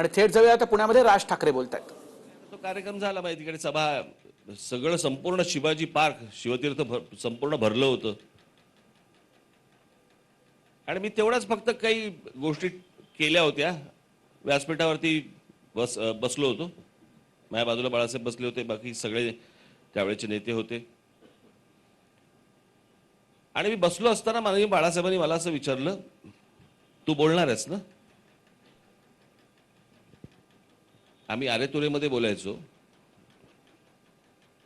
आणि थेट जाऊया आता पुण्यामध्ये राज ठाकरे बोलत आहेत तो कार्यक्रम झाला माहिती तिकडे सभा सगळं संपूर्ण शिवाजी पार्क शिवतीर्थ भर- संपूर्ण भरलं होतं. आणि मी तेवढाच फक्त काही गोष्टी केल्या होत्या. व्यासपीठावरती बस बसलो होतो. माझ्या बाजूला बाळासाहेब बसले होते बाकी सगळे त्यावेळेचे नेते होते. आणि मी बसलो असताना माननीय बाळासाहेबांनी मला असं विचारलं तू बोलणार आहेस ना? आम्ही आरेतुरेमध्ये बोलायचो.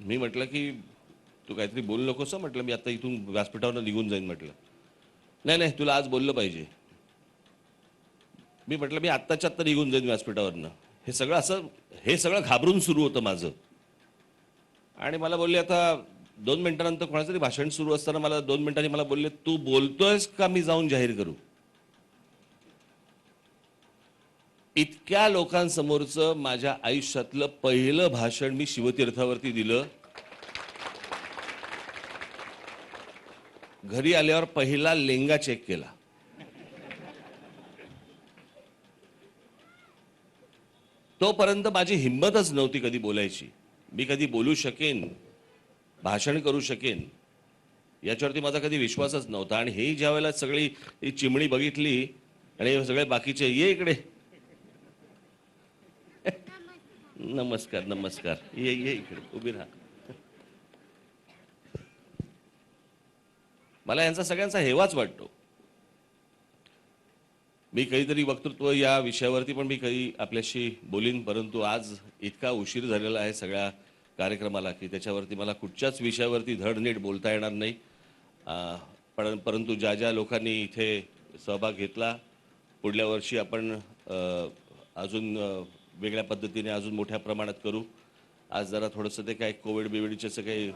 मी म्हटलं की तू काहीतरी बोल नकोस म्हटलं. मी आता इथून व्यासपीठावर निघून जाईन म्हटलं. नाही नाही तुला आज बोललं पाहिजे. मी म्हटलं मी आत्ताच्या आत्ता निघून जाईन व्यासपीठावरनं. हे सगळं असं हे सगळं घाबरून सुरू होतं माझं. आणि मला बोलले आता दोन मिनिटानंतर कोणाचं तरी भाषण सुरू असताना मला दोन मिनिटांनी मला बोलले तू बोलतोयस का मी जाऊन जाहीर करू इतक्या लोकांसमोरचं माझ्या आयुष्यातलं पहिलं भाषण मी शिवतीर्थावरती दिलं. घरी आल्यावर पहिला लेंगा चेक केला. तोपर्यंत माझी हिंमतच नव्हती कधी बोलायची. मी कधी बोलू शकेन भाषण करू शकेन याच्यावरती माझा कधी विश्वासच नव्हता. आणि हे ज्या वेळेला सगळी ही चिमणी बघितली आणि सगळे बाकीचे ये इकडे. नमस्कार नमस्कार. ये ये इकडे उभी राहा. मला यांचा सगळ्यांचा हेवाच वाटतो. मी कधीतरी वक्तृत्व या विषयावरती पण मी कधी आपल्याशी बोलीन परंतु आज इतका उशीर झालेला आहे सगळ्या कार्यक्रमाला की त्याच्यावरती मला कुठच्याच विषयावरती धड नीट बोलता येणार नाही. पण परंतु ज्या ज्या लोकांनी इथे सहभाग घेतला पुढल्या वर्षी आपण अजून वेगळ्या पद्धतीने अजून मोठ्या प्रमाणात करू. आज जरा थोडंसं ते काय कोविड बिविडचे असं काही